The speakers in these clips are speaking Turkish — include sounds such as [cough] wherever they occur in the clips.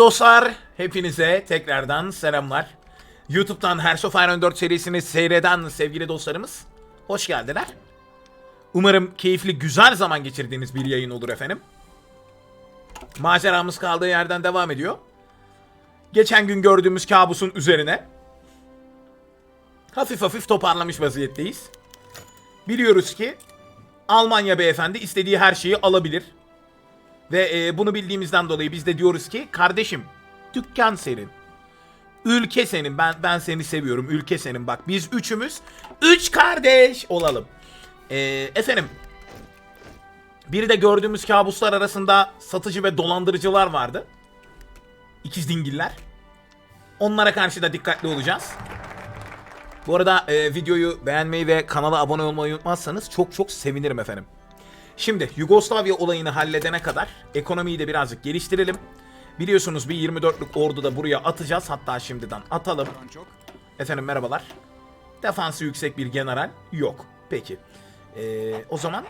Dostlar hepinize tekrardan selamlar. YouTube'dan Hearts of Iron 4 serisini seyreden sevgili dostlarımız hoş geldiler. Umarım keyifli güzel zaman geçirdiğiniz bir yayın olur efendim. Maceramız kaldığı yerden devam ediyor. Geçen gün gördüğümüz kabusun üzerine hafif hafif toparlamış vaziyetteyiz. Biliyoruz ki Almanya beyefendi istediği her şeyi alabilir. Ve e, bunu bildiğimizden dolayı biz de diyoruz ki kardeşim dükkan senin. Ülke senin. Ben ben seni seviyorum. Ülke senin. Bak biz üçümüz üç kardeş olalım. E, efendim bir de gördüğümüz kabuslar arasında satıcı ve dolandırıcılar vardı. İkiz dingiller. Onlara karşı da dikkatli olacağız. Bu arada e, videoyu beğenmeyi ve kanala abone olmayı unutmazsanız çok çok sevinirim efendim. Şimdi Yugoslavya olayını halledene kadar ekonomiyi de birazcık geliştirelim. Biliyorsunuz bir 24'lük ordu da buraya atacağız. Hatta şimdiden atalım. Efendim merhabalar. Defansı yüksek bir general yok. Peki. Ee, o zaman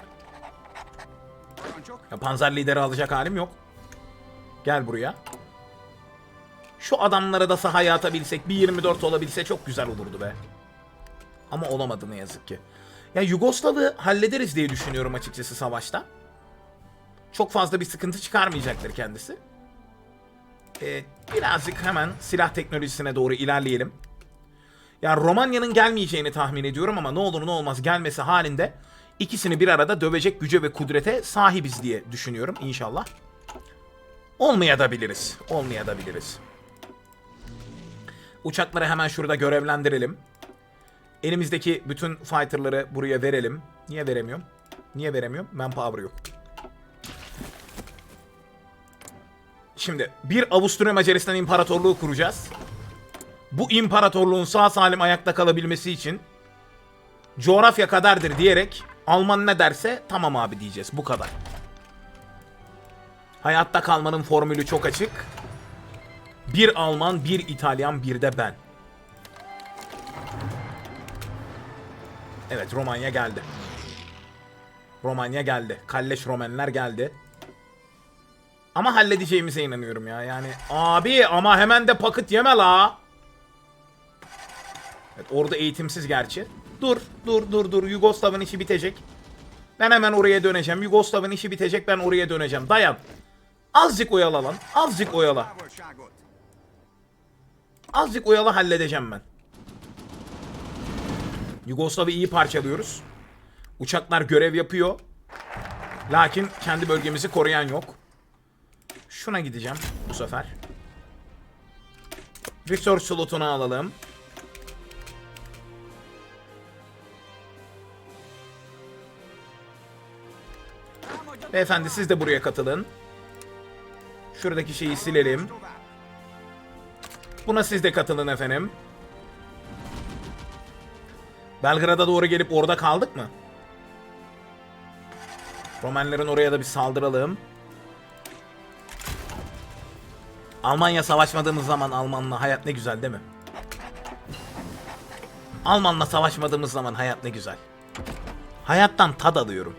ya panzer lideri alacak halim yok. Gel buraya. Şu adamlara da sahaya atabilsek bir 24 olabilse çok güzel olurdu be. Ama olamadı ne yazık ki. Ya Yugoslav'ı hallederiz diye düşünüyorum açıkçası savaşta. Çok fazla bir sıkıntı çıkarmayacaktır kendisi. Ee, birazcık hemen silah teknolojisine doğru ilerleyelim. Ya Romanya'nın gelmeyeceğini tahmin ediyorum ama ne olur ne olmaz gelmesi halinde ikisini bir arada dövecek güce ve kudrete sahibiz diye düşünüyorum inşallah. Olmaya da biliriz. Olmaya da biliriz. Uçakları hemen şurada görevlendirelim. Elimizdeki bütün fighter'ları buraya verelim. Niye veremiyorum? Niye veremiyorum? Manpower yok. Şimdi bir Avusturya Macaristan İmparatorluğu kuracağız. Bu imparatorluğun sağ salim ayakta kalabilmesi için coğrafya kaderdir diyerek Alman ne derse tamam abi diyeceğiz. Bu kadar. Hayatta kalmanın formülü çok açık. Bir Alman, bir İtalyan, bir de ben. Evet Romanya geldi. Romanya geldi. Kalleş Romenler geldi. Ama halledeceğimize inanıyorum ya. Yani abi ama hemen de paket yeme la. Evet orada eğitimsiz gerçi. Dur dur dur dur Yugoslav'ın işi bitecek. Ben hemen oraya döneceğim. Yugoslav'ın işi bitecek ben oraya döneceğim. Dayan. Azıcık oyala lan. Azıcık oyala. Azıcık oyala halledeceğim ben. Yugoslav'ı iyi parçalıyoruz. Uçaklar görev yapıyor. Lakin kendi bölgemizi koruyan yok. Şuna gideceğim bu sefer. Victor slotunu alalım. Beyefendi siz de buraya katılın. Şuradaki şeyi silelim. Buna siz de katılın efendim. Belgrad'a doğru gelip orada kaldık mı? Romenlerin oraya da bir saldıralım. Almanya savaşmadığımız zaman Almanla hayat ne güzel değil mi? Almanla savaşmadığımız zaman hayat ne güzel. Hayattan tad alıyorum.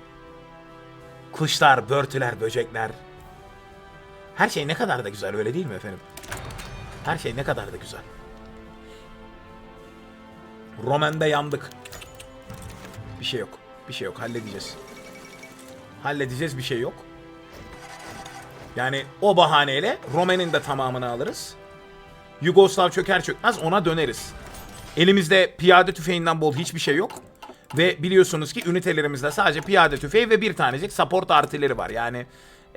Kuşlar, börtüler, böcekler. Her şey ne kadar da güzel öyle değil mi efendim? Her şey ne kadar da güzel. Romen'de yandık. Bir şey yok. Bir şey yok. Halledeceğiz. Halledeceğiz bir şey yok. Yani o bahaneyle Romen'in de tamamını alırız. Yugoslav çöker çökmez ona döneriz. Elimizde piyade tüfeğinden bol hiçbir şey yok. Ve biliyorsunuz ki ünitelerimizde sadece piyade tüfeği ve bir tanecik support artileri var. Yani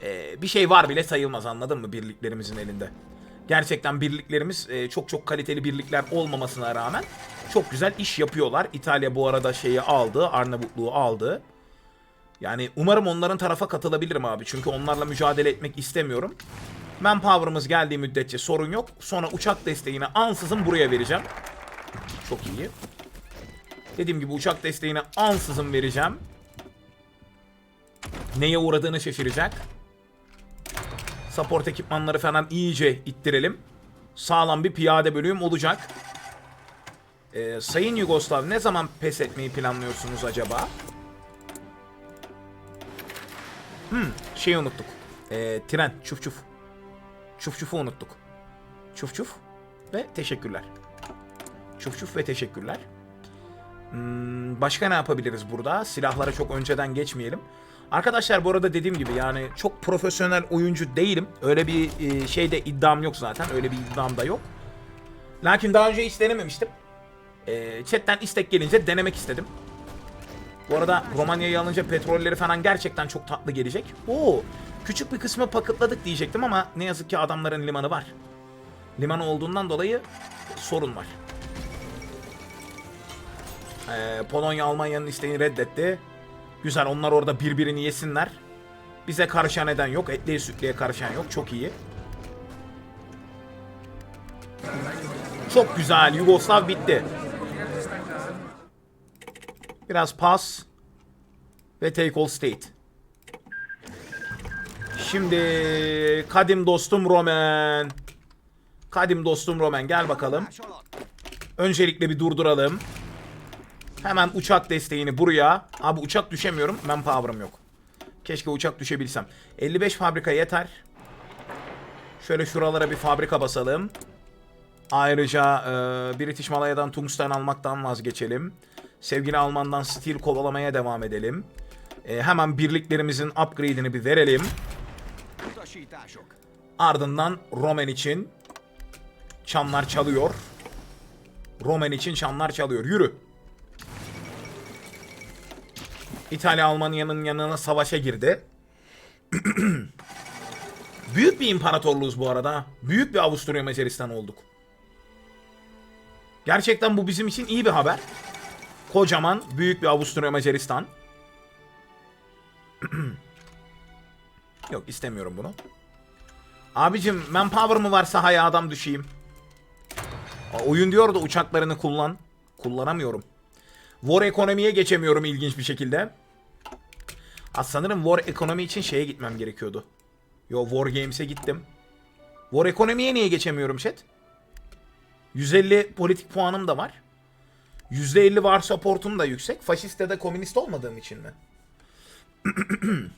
e, bir şey var bile sayılmaz anladın mı birliklerimizin elinde. Gerçekten birliklerimiz e, çok çok kaliteli birlikler olmamasına rağmen çok güzel iş yapıyorlar. İtalya bu arada şeyi aldı, Arnavutluğu aldı. Yani umarım onların tarafa katılabilirim abi. Çünkü onlarla mücadele etmek istemiyorum. Manpower'ımız geldiği müddetçe sorun yok. Sonra uçak desteğini ansızın buraya vereceğim. Çok iyi. Dediğim gibi uçak desteğini ansızın vereceğim. Neye uğradığını şaşıracak. Support ekipmanları falan iyice ittirelim. Sağlam bir piyade bölüğüm olacak. Ee, Sayın Yugoslav ne zaman pes etmeyi planlıyorsunuz acaba? Hmm, şeyi unuttuk. Ee, tren, çuf çuf. Çuf çufu unuttuk. Çuf çuf ve teşekkürler. Çuf çuf ve teşekkürler. Hmm, başka ne yapabiliriz burada? Silahlara çok önceden geçmeyelim. Arkadaşlar bu arada dediğim gibi yani çok profesyonel oyuncu değilim. Öyle bir e, şeyde iddiam yok zaten. Öyle bir iddiam da yok. Lakin daha önce hiç denememiştim. E, chatten istek gelince denemek istedim. Bu arada Romanya'yı alınca petrolleri falan gerçekten çok tatlı gelecek. Oo, küçük bir kısmı paketladık diyecektim ama ne yazık ki adamların limanı var. Liman olduğundan dolayı sorun var. Ee, Polonya Almanya'nın isteğini reddetti. Güzel onlar orada birbirini yesinler. Bize karışan neden yok. Etliye sütlüye karışan yok. Çok iyi. Çok güzel. Yugoslav bitti. Biraz pas. Ve take all state. Şimdi kadim dostum Roman. Kadim dostum Roman gel bakalım. Öncelikle bir durduralım. Hemen uçak desteğini buraya. Abi uçak düşemiyorum. Manpower'ım yok. Keşke uçak düşebilsem. 55 fabrika yeter. Şöyle şuralara bir fabrika basalım. Ayrıca e, British Malaya'dan tungsten almaktan vazgeçelim. Sevgili Alman'dan steel kovalamaya devam edelim. E, hemen birliklerimizin upgrade'ini bir verelim. Ardından Roman için çanlar çalıyor. Roman için çanlar çalıyor. Yürü. İtalya Almanya'nın yanına savaşa girdi. [clears throat] Büyük bir imparatorluğuz bu arada. Büyük bir Avusturya Macaristan olduk. Gerçekten bu bizim için iyi bir haber. Kocaman büyük bir Avusturya Macaristan. [clears throat] Yok istemiyorum bunu. Abicim manpower mı var sahaya adam düşeyim. Oyun diyor da uçaklarını kullan. Kullanamıyorum. War ekonomiye geçemiyorum ilginç bir şekilde. Ha, sanırım War ekonomi için şeye gitmem gerekiyordu. Yo War Games'e gittim. War ekonomiye niye geçemiyorum chat? 150 politik puanım da var. %50 var supportum da yüksek. Faşist ya da komünist olmadığım için mi? [clears throat]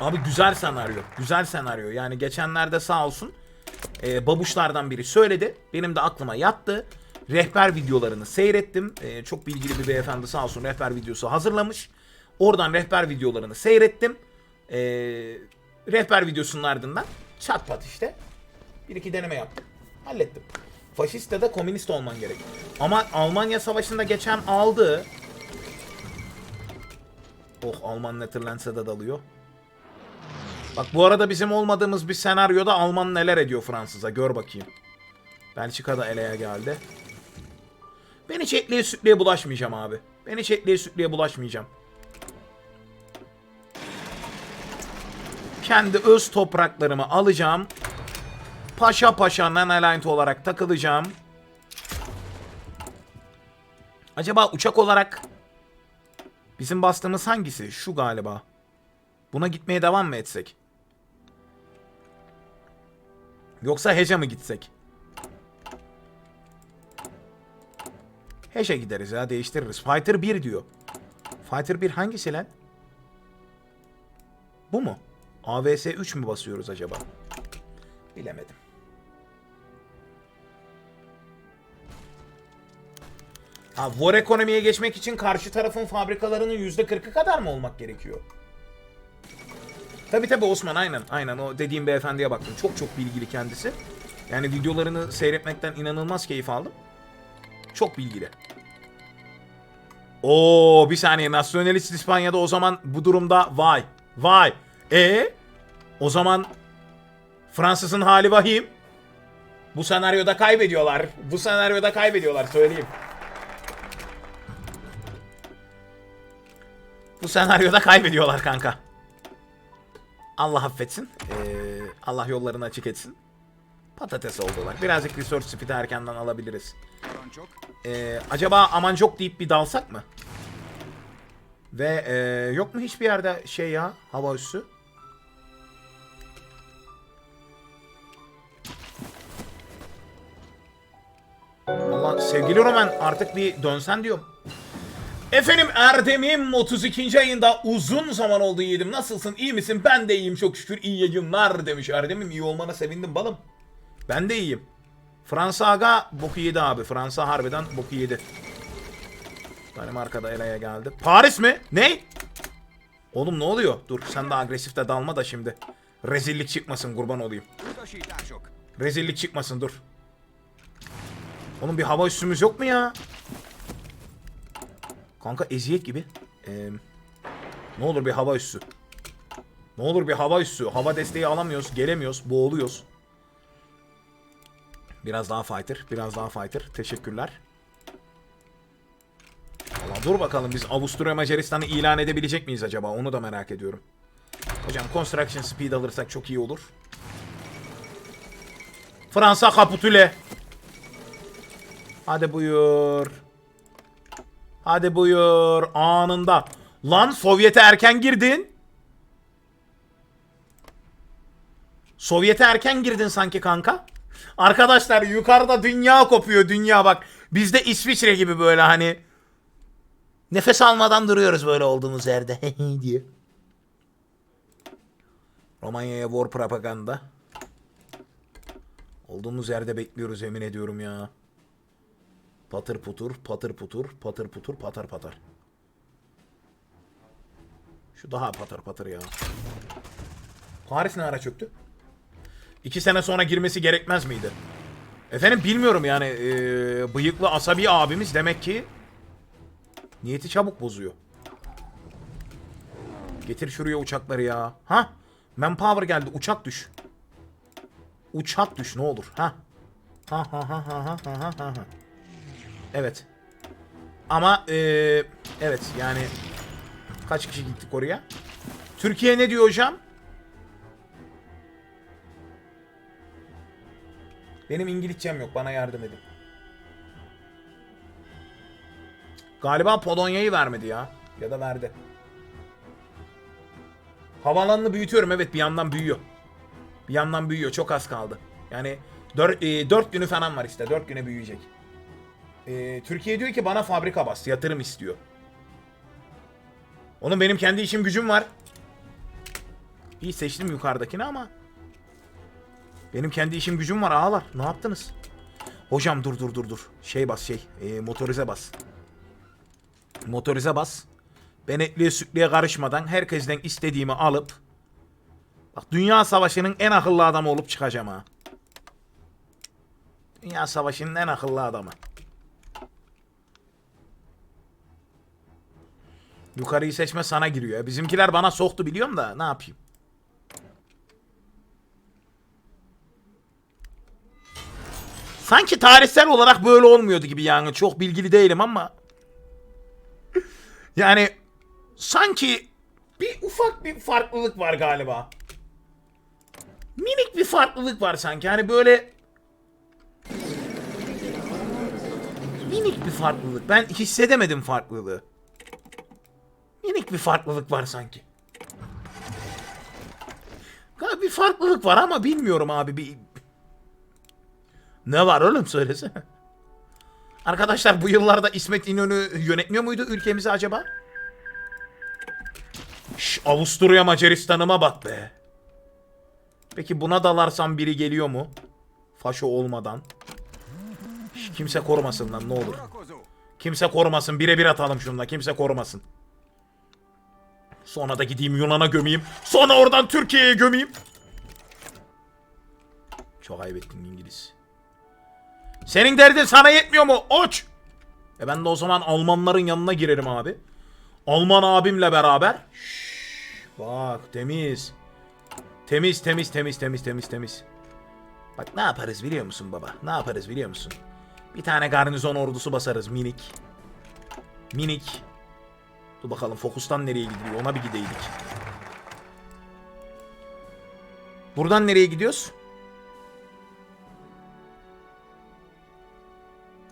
Abi güzel senaryo. Güzel senaryo. Yani geçenlerde sağ olsun e, babuşlardan biri söyledi. Benim de aklıma yattı. Rehber videolarını seyrettim. E, çok bilgili bir beyefendi sağ olsun rehber videosu hazırlamış. Oradan rehber videolarını seyrettim. E, rehber videosunun ardından çat pat işte bir iki deneme yaptım. Hallettim. Faşist ya da komünist olman gerek. Ama Almanya Savaşı'nda geçen aldı. Oh Alman Netherlands'e de dalıyor. Bak bu arada bizim olmadığımız bir senaryoda Alman neler ediyor Fransız'a gör bakayım. Belçika da eleye geldi. Ben hiç etliye sütlüye bulaşmayacağım abi. Ben hiç etliye sütlüye bulaşmayacağım. Kendi öz topraklarımı alacağım. Paşa paşa Nanalight olarak takılacağım. Acaba uçak olarak bizim bastığımız hangisi? Şu galiba. Buna gitmeye devam mı etsek? Yoksa Hece mi gitsek? Hece gideriz ya değiştiririz. Fighter 1 diyor. Fighter 1 hangisi lan? Bu mu? AVS 3 mü basıyoruz acaba? Bilemedim. Ha, war ekonomiye geçmek için karşı tarafın fabrikalarının %40'ı kadar mı olmak gerekiyor? Tabi tabi Osman aynen aynen o dediğim beyefendiye baktım. Çok çok bilgili kendisi. Yani videolarını seyretmekten inanılmaz keyif aldım. Çok bilgili. Oo bir saniye Nasyonalist İspanya'da o zaman bu durumda vay vay. E o zaman Fransız'ın hali vahim. Bu senaryoda kaybediyorlar. Bu senaryoda kaybediyorlar söyleyeyim. Bu senaryoda kaybediyorlar kanka. Allah affetsin. Ee, Allah yollarını açık etsin. Patates oldular. Birazcık resource speed'i erkenden alabiliriz. Ee, acaba aman çok deyip bir dalsak mı? Ve ee, yok mu hiçbir yerde şey ya hava üssü? Sevgili Roman artık bir dönsen diyorum. Efendim Erdem'im 32. ayında uzun zaman oldu yedim. Nasılsın iyi misin? Ben de iyiyim çok şükür iyi yayınlar demiş. Erdem'im iyi olmana sevindim balım. Ben de iyiyim. Fransa aga boku yedi abi. Fransa harbiden boku yedi. Danimarka'da eleye geldi. Paris mi? Ne? Oğlum ne oluyor? Dur sen de agresif de dalma da şimdi. Rezillik çıkmasın kurban olayım. Rezillik çıkmasın dur. Oğlum bir hava üssümüz yok mu ya? Kanka eziyet gibi. Ee, ne olur bir hava üssü. Ne olur bir hava üssü. Hava desteği alamıyoruz. Gelemiyoruz. Boğuluyoruz. Biraz daha fighter. Biraz daha fighter. Teşekkürler. Valla dur bakalım biz Avusturya Macaristan'ı ilan edebilecek miyiz acaba? Onu da merak ediyorum. Hocam construction speed alırsak çok iyi olur. Fransa kapitüle. Hadi buyur. Hadi buyur. Anında. Lan Sovyet'e erken girdin. Sovyet'e erken girdin sanki kanka. Arkadaşlar yukarıda dünya kopuyor dünya bak. Bizde İsviçre gibi böyle hani. Nefes almadan duruyoruz böyle olduğumuz yerde [laughs] diye. Romanya'ya war propaganda. Olduğumuz yerde bekliyoruz emin ediyorum ya. Patır putur, patır putur, patır putur, patar patar. Şu daha patır patır ya. Paris ne ara çöktü? İki sene sonra girmesi gerekmez miydi? Efendim bilmiyorum yani eee, bıyıklı asabi abimiz demek ki niyeti çabuk bozuyor. Getir şuraya uçakları ya. Ha? Manpower geldi. Uçak düş. Uçak düş ne olur. Ha. Ha ha ha ha ha ha ha ha. Evet. Ama eee, evet yani kaç kişi gittik oraya? Türkiye ne diyor hocam? Benim İngilizcem yok. Bana yardım edin. Galiba Polonya'yı vermedi ya. Ya da verdi. Havaalanını büyütüyorum. Evet bir yandan büyüyor. Bir yandan büyüyor. Çok az kaldı. Yani 4, 4 günü falan var işte. 4 güne büyüyecek. E, Türkiye diyor ki bana fabrika bas. Yatırım istiyor. Onun benim kendi işim gücüm var. İyi seçtim yukarıdakini ama. Benim kendi işim gücüm var ağalar. Ne yaptınız? Hocam dur dur dur dur. Şey bas şey. E, motorize bas. Motorize bas. Ben etliye sütlüye karışmadan herkesten istediğimi alıp Bak Dünya Savaşı'nın en akıllı adamı olup çıkacağım ha. Dünya Savaşı'nın en akıllı adamı. Yukarıyı seçme sana giriyor. Bizimkiler bana soktu biliyorum da ne yapayım. Sanki tarihsel olarak böyle olmuyordu gibi yani. Çok bilgili değilim ama. Yani sanki bir ufak bir farklılık var galiba. Minik bir farklılık var sanki. Hani böyle minik bir farklılık. Ben hissedemedim farklılığı. Minik bir farklılık var sanki. Bir farklılık var ama bilmiyorum abi. Bir... Ne var oğlum söylesene. Arkadaşlar bu yıllarda İsmet İnönü yönetmiyor muydu ülkemizi acaba? Şş, Avusturya Macaristan'ıma bak be. Peki buna dalarsam biri geliyor mu? Faşo olmadan. Şş, kimse korumasın lan ne olur. Kimse korumasın. Birebir atalım şunla. Kimse korumasın. Sonra da gideyim Yunan'a gömeyim. Sonra oradan Türkiye'ye gömeyim. Çok ayıp ettin İngiliz. Senin derdin sana yetmiyor mu? Oç! E ben de o zaman Almanların yanına girerim abi. Alman abimle beraber. Şşş, bak temiz. Temiz temiz temiz temiz temiz temiz. Bak ne yaparız biliyor musun baba? Ne yaparız biliyor musun? Bir tane garnizon ordusu basarız minik. Minik. Dur bakalım fokustan nereye gidiyor ona bir gideydik. Buradan nereye gidiyoruz?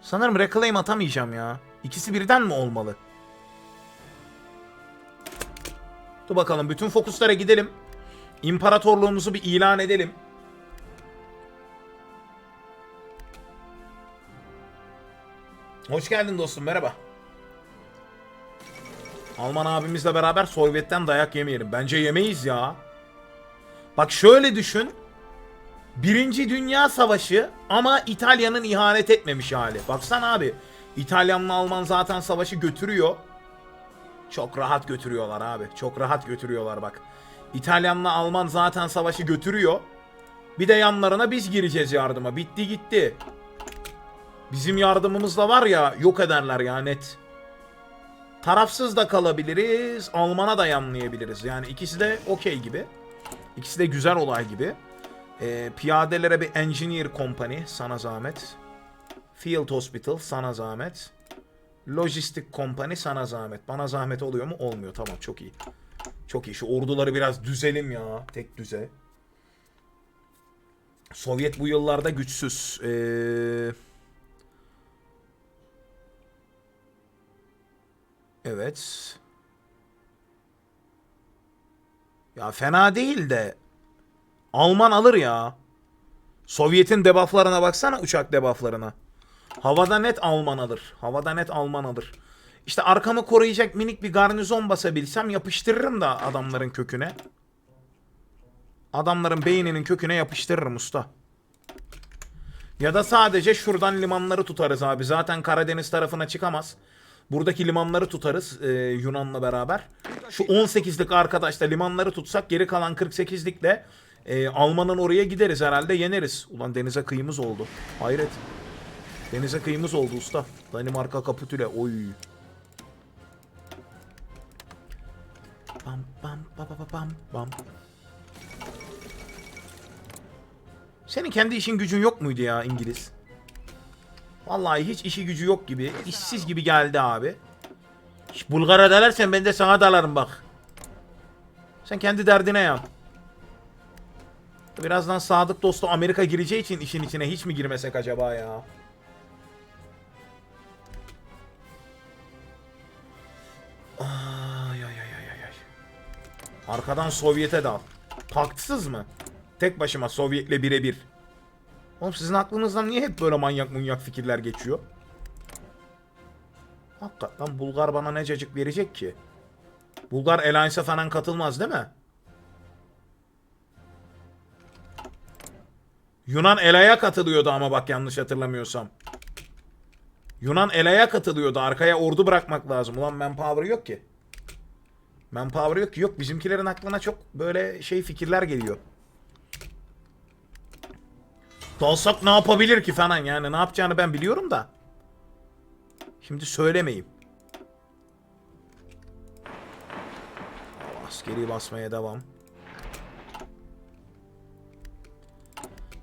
Sanırım reclaim atamayacağım ya. İkisi birden mi olmalı? Dur bakalım bütün fokuslara gidelim. İmparatorluğumuzu bir ilan edelim. Hoş geldin dostum merhaba. Alman abimizle beraber Sovyet'ten dayak yemeyelim. Bence yemeyiz ya. Bak şöyle düşün. Birinci Dünya Savaşı ama İtalya'nın ihanet etmemiş hali. Baksana abi. İtalyanla Alman zaten savaşı götürüyor. Çok rahat götürüyorlar abi. Çok rahat götürüyorlar bak. İtalyanla Alman zaten savaşı götürüyor. Bir de yanlarına biz gireceğiz yardıma. Bitti gitti. Bizim yardımımız da var ya yok ederler ya net. Tarafsız da kalabiliriz. Alman'a da yanlayabiliriz. Yani ikisi de okey gibi. İkisi de güzel olay gibi. Ee, piyadelere bir engineer company sana zahmet. Field hospital sana zahmet. Lojistik company sana zahmet. Bana zahmet oluyor mu? Olmuyor. Tamam çok iyi. Çok iyi. Şu orduları biraz düzelim ya. Tek düze. Sovyet bu yıllarda güçsüz. Ee... Evet. Ya fena değil de Alman alır ya. Sovyet'in debufflarına baksana uçak debufflarına. Havada net Alman alır. Havada net Alman alır. İşte arkamı koruyacak minik bir garnizon basabilsem yapıştırırım da adamların köküne. Adamların beyninin köküne yapıştırırım usta. Ya da sadece şuradan limanları tutarız abi. Zaten Karadeniz tarafına çıkamaz. Buradaki limanları tutarız e, Yunan'la beraber. Şu 18'lik arkadaşla limanları tutsak geri kalan 48'likle e, Alman'ın oraya gideriz herhalde yeneriz. Ulan denize kıyımız oldu. Hayret. Denize kıyımız oldu usta. Danimarka kapitüle. Oy. Bam bam bam bam bam. Senin kendi işin gücün yok muydu ya İngiliz? Vallahi hiç işi gücü yok gibi. işsiz gibi geldi abi. Bulgar'a dalarsan ben de sana dalarım bak. Sen kendi derdine yan. Birazdan sadık dostu Amerika gireceği için işin içine hiç mi girmesek acaba ya? Ay ay ay ay, ay. Arkadan Sovyet'e dal. Paktsız mı? Tek başıma Sovyet'le birebir. Oğlum sizin aklınızdan niye hep böyle manyak manyak fikirler geçiyor? Hakikaten Bulgar bana ne cacık verecek ki? Bulgar Alliance'a falan katılmaz değil mi? Yunan Ela'ya katılıyordu ama bak yanlış hatırlamıyorsam. Yunan Ela'ya katılıyordu. Arkaya ordu bırakmak lazım. Ulan manpower yok ki. Manpower yok ki. Yok bizimkilerin aklına çok böyle şey fikirler geliyor. Dalsak ne yapabilir ki falan yani ne yapacağını ben biliyorum da. Şimdi söylemeyeyim. Askeri basmaya devam.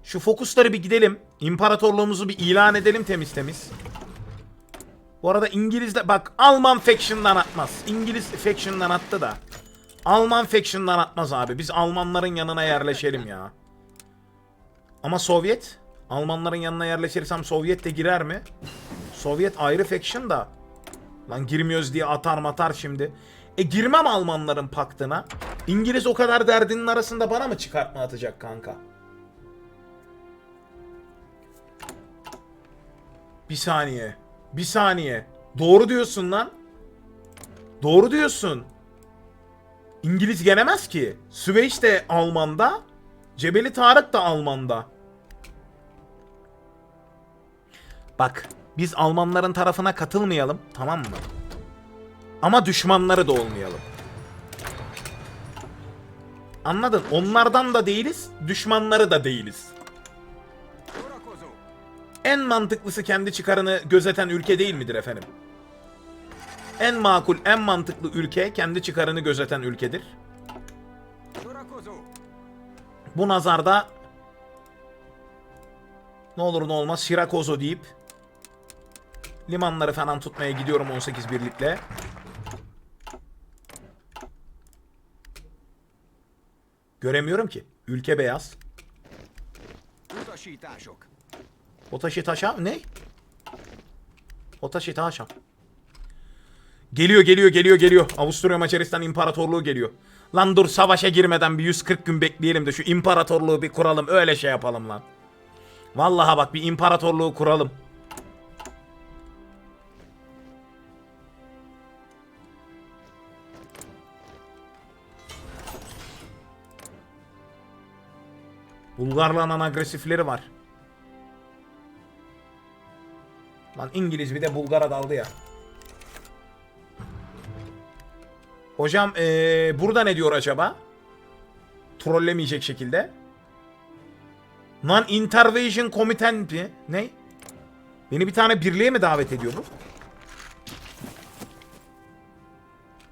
Şu fokusları bir gidelim. İmparatorluğumuzu bir ilan edelim temiz temiz. Bu arada İngiliz de bak Alman faction'dan atmaz. İngiliz faction'dan attı da. Alman faction'dan atmaz abi. Biz Almanların yanına yerleşelim ya. Ama Sovyet? Almanların yanına yerleşirsem Sovyet de girer mi? Sovyet ayrı faction da. Lan girmiyoruz diye atar matar şimdi. E girmem Almanların paktına. İngiliz o kadar derdinin arasında bana mı çıkartma atacak kanka? Bir saniye. Bir saniye. Doğru diyorsun lan. Doğru diyorsun. İngiliz gelemez ki. Süveyş de Alman'da. Cebeli Tarık da Alman'da. Bak biz Almanların tarafına katılmayalım tamam mı? Ama düşmanları da olmayalım. Anladın? Onlardan da değiliz, düşmanları da değiliz. En mantıklısı kendi çıkarını gözeten ülke değil midir efendim? En makul, en mantıklı ülke kendi çıkarını gözeten ülkedir. Bu nazarda ne olur ne olmaz Şirakozo deyip limanları falan tutmaya gidiyorum 18 birlikle. Göremiyorum ki. Ülke beyaz. Otaşi taşa ne? Otaşi taşa. Geliyor geliyor geliyor geliyor. Avusturya Macaristan İmparatorluğu geliyor. Lan dur savaşa girmeden bir 140 gün bekleyelim de şu imparatorluğu bir kuralım. Öyle şey yapalım lan. Vallahi bak bir imparatorluğu kuralım. Bulgarla nan agresifleri var. Lan İngiliz bir de Bulgar'a daldı ya. Hocam ee, burada ne diyor acaba? Trollemeyecek şekilde. Non Intervention Committee mi? Ne? Beni bir tane birliğe mi davet ediyor bu?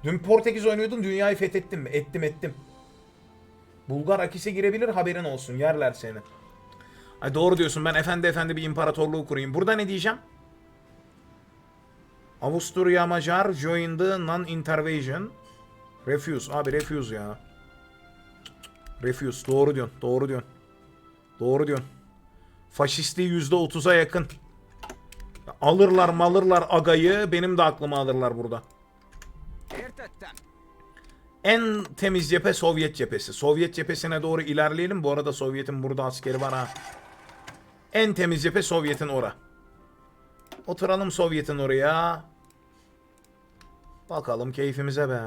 Dün Portekiz oynuyordun dünyayı fethettim mi? Ettim ettim. Bulgar akise girebilir haberin olsun yerler seni. Ay doğru diyorsun ben efendi efendi bir imparatorluğu kurayım. Burada ne diyeceğim? Avusturya Macar join the non-intervention. Refuse. Abi refuse ya. Refuse. Doğru diyorsun. Doğru diyorsun. Doğru diyorsun. Faşistliği %30'a yakın. Alırlar malırlar agayı. Benim de aklıma alırlar burada. En temiz cephe Sovyet cephesi. Sovyet cephesine doğru ilerleyelim. Bu arada Sovyet'in burada askeri var ha. En temiz cephe Sovyet'in ora. Oturalım Sovyet'in oraya. Bakalım keyfimize be.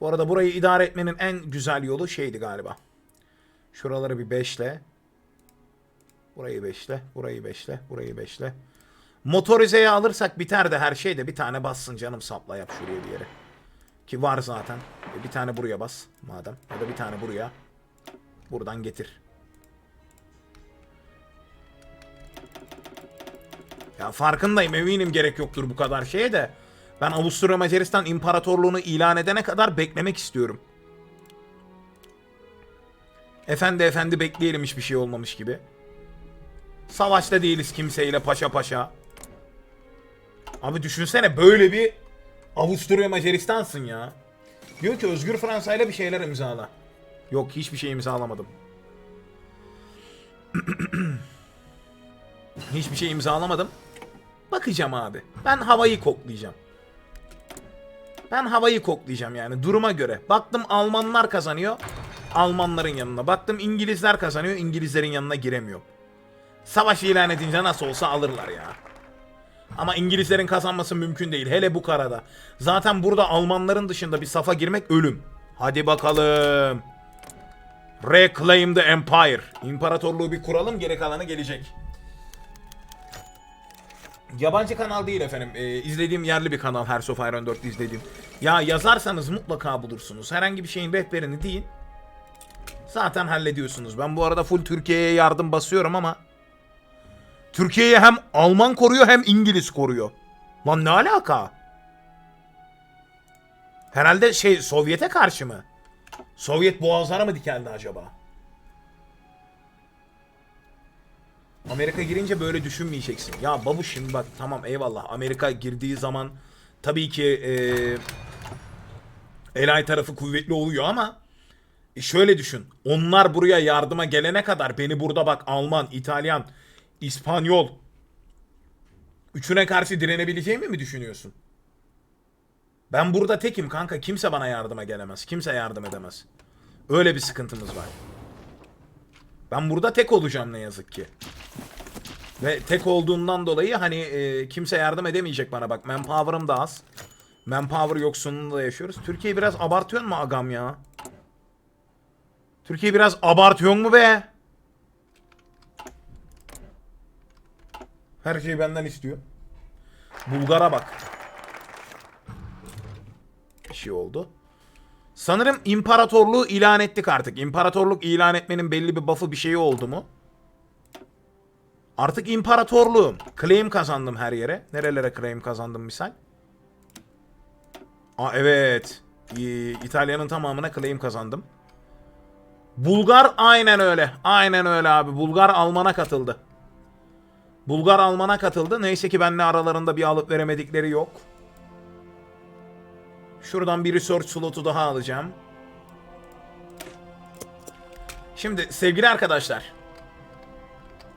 Bu arada burayı idare etmenin en güzel yolu şeydi galiba. Şuraları bir beşle. Burayı beşle, burayı beşle, burayı beşle. Motorizeye alırsak biter de her şey de bir tane bassın canım sapla yap şuraya bir yere. Ki var zaten. E, bir tane buraya bas madem. Ya da bir tane buraya. Buradan getir. Ya farkındayım eminim gerek yoktur bu kadar şeye de. Ben Avusturya Macaristan İmparatorluğunu ilan edene kadar beklemek istiyorum. Efendi efendi bekleyelim hiçbir şey olmamış gibi. Savaşta değiliz kimseyle paşa paşa. Abi düşünsene böyle bir Avusturya Macaristan'sın ya. Diyor ki Özgür Fransa'yla bir şeyler imzala. Yok hiçbir şey imzalamadım. [clears throat] hiçbir şey imzalamadım. Bakacağım abi. Ben havayı koklayacağım. Ben havayı koklayacağım yani duruma göre. Baktım Almanlar kazanıyor. Almanların yanına. Baktım İngilizler kazanıyor. İngilizlerin yanına giremiyor. Savaş ilan edince nasıl olsa alırlar ya. Ama İngilizlerin kazanması mümkün değil. Hele bu karada. Zaten burada Almanların dışında bir safa girmek ölüm. Hadi bakalım. Reclaim the Empire. İmparatorluğu bir kuralım geri kalanı gelecek. Yabancı kanal değil efendim. Ee, izlediğim yerli bir kanal. Hearts of Iron 4'te izlediğim. Ya yazarsanız mutlaka bulursunuz. Herhangi bir şeyin rehberini değil. Zaten hallediyorsunuz. Ben bu arada full Türkiye'ye yardım basıyorum ama Türkiye'yi hem Alman koruyor hem İngiliz koruyor. Lan ne alaka? Herhalde şey Sovyet'e karşı mı? Sovyet boğazlara mı dikeldi acaba? Amerika girince böyle düşünmeyeceksin. Ya babuş şimdi bak tamam eyvallah. Amerika girdiği zaman tabii ki eee Elay tarafı kuvvetli oluyor ama e şöyle düşün. Onlar buraya yardıma gelene kadar beni burada bak Alman, İtalyan, İspanyol üçüne karşı direnebileceğimi mi düşünüyorsun? Ben burada tekim kanka. Kimse bana yardıma gelemez. Kimse yardım edemez. Öyle bir sıkıntımız var. Ben burada tek olacağım ne yazık ki. Ve tek olduğundan dolayı hani e, kimse yardım edemeyecek bana bak. Manpower'ım da az. Manpower yoksunluğunda da yaşıyoruz. Türkiye biraz abartıyor mu agam ya? Türkiye biraz abartıyor mu be? Her şeyi benden istiyor. Bulgar'a bak. Bir şey oldu. Sanırım imparatorluğu ilan ettik artık. İmparatorluk ilan etmenin belli bir buff'ı bir şeyi oldu mu? Artık imparatorluğum. Claim kazandım her yere. Nerelere claim kazandım misal? Aa evet. İtalya'nın tamamına claim kazandım. Bulgar aynen öyle. Aynen öyle abi. Bulgar Alman'a katıldı. Bulgar Alman'a katıldı. Neyse ki benimle aralarında bir alıp veremedikleri yok. Şuradan bir research slotu daha alacağım. Şimdi sevgili arkadaşlar.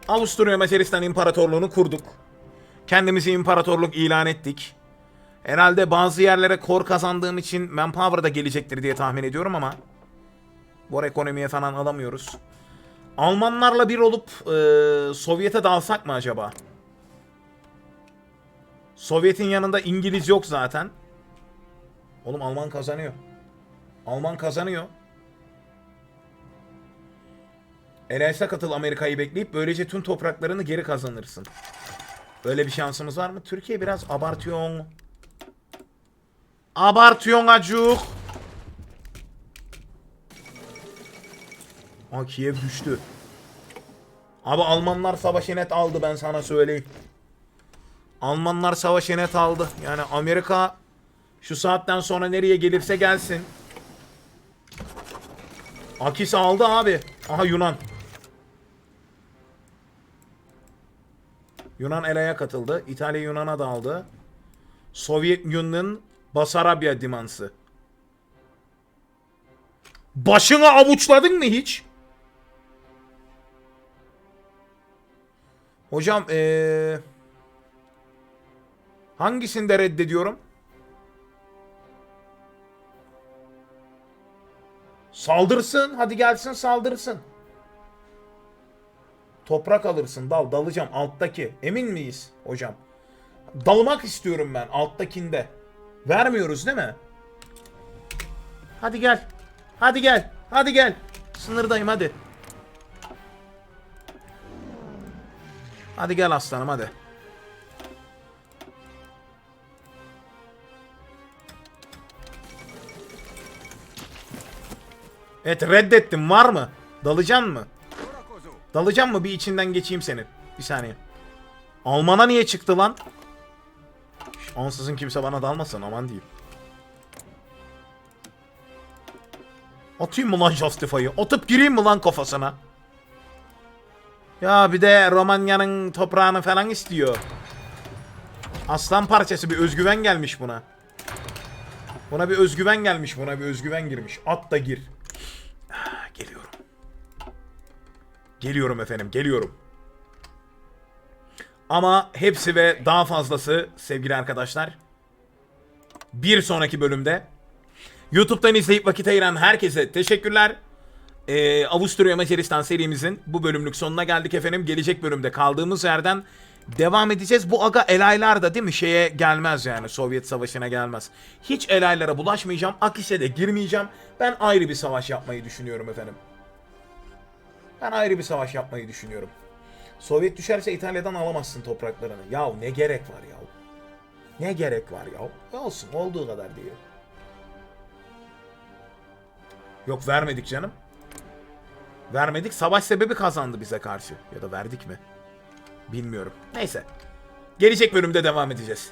Avusturya Macaristan İmparatorluğunu kurduk. Kendimizi imparatorluk ilan ettik. Herhalde bazı yerlere kor kazandığım için manpower da gelecektir diye tahmin ediyorum ama bu ekonomiye falan alamıyoruz. Almanlarla bir olup e, Sovyet'e dalsak mı acaba? Sovyet'in yanında İngiliz yok zaten. Oğlum Alman kazanıyor. Alman kazanıyor. Elias'a katıl Amerika'yı bekleyip böylece tüm topraklarını geri kazanırsın. Böyle bir şansımız var mı? Türkiye biraz abartıyor. Abartıyorsun acuk. Aa Kiev düştü. Abi Almanlar savaşı net aldı ben sana söyleyeyim. Almanlar savaşı net aldı. Yani Amerika şu saatten sonra nereye gelirse gelsin. Akis aldı abi. Aha Yunan. Yunan Ela'ya katıldı. İtalya Yunan'a da aldı. Sovyet Union'un Basarabya dimansı. Başını avuçladın mı hiç? Hocam ee, hangisinde reddediyorum? Saldırsın. Hadi gelsin saldırsın. Toprak alırsın. Dal. Dalacağım. Alttaki. Emin miyiz hocam? Dalmak istiyorum ben. Alttakinde. Vermiyoruz değil mi? Hadi gel. Hadi gel. Hadi gel. Sınırdayım hadi. Hadi gel aslanım hadi. Evet reddettim var mı? Dalacan mı? Dalacan mı? Bir içinden geçeyim senin. Bir saniye. Alman'a niye çıktı lan? Ansızın kimse bana dalmasın aman diyeyim. Atayım mı lan Justify'ı? Atıp gireyim mi lan kafasına? Ya bir de Romanya'nın toprağını falan istiyor. Aslan parçası bir özgüven gelmiş buna. Buna bir özgüven gelmiş buna bir özgüven girmiş. At da gir. Ah, Geliyorum. Geliyorum efendim geliyorum. Ama hepsi ve daha fazlası sevgili arkadaşlar. Bir sonraki bölümde YouTube'dan izleyip vakit ayıran herkese teşekkürler. Ee, Avusturya Macaristan serimizin bu bölümlük sonuna geldik efendim. Gelecek bölümde kaldığımız yerden devam edeceğiz. Bu aga elaylar da değil mi şeye gelmez yani Sovyet savaşına gelmez. Hiç elaylara bulaşmayacağım. Akis'e de girmeyeceğim. Ben ayrı bir savaş yapmayı düşünüyorum efendim. Ben ayrı bir savaş yapmayı düşünüyorum. Sovyet düşerse İtalya'dan alamazsın topraklarını. Yahu ne gerek var ya? Ne gerek var ya? Olsun olduğu kadar diyor. Yok vermedik canım. Vermedik. Savaş sebebi kazandı bize karşı. Ya da verdik mi? Bilmiyorum. Neyse. Gelecek bölümde devam edeceğiz.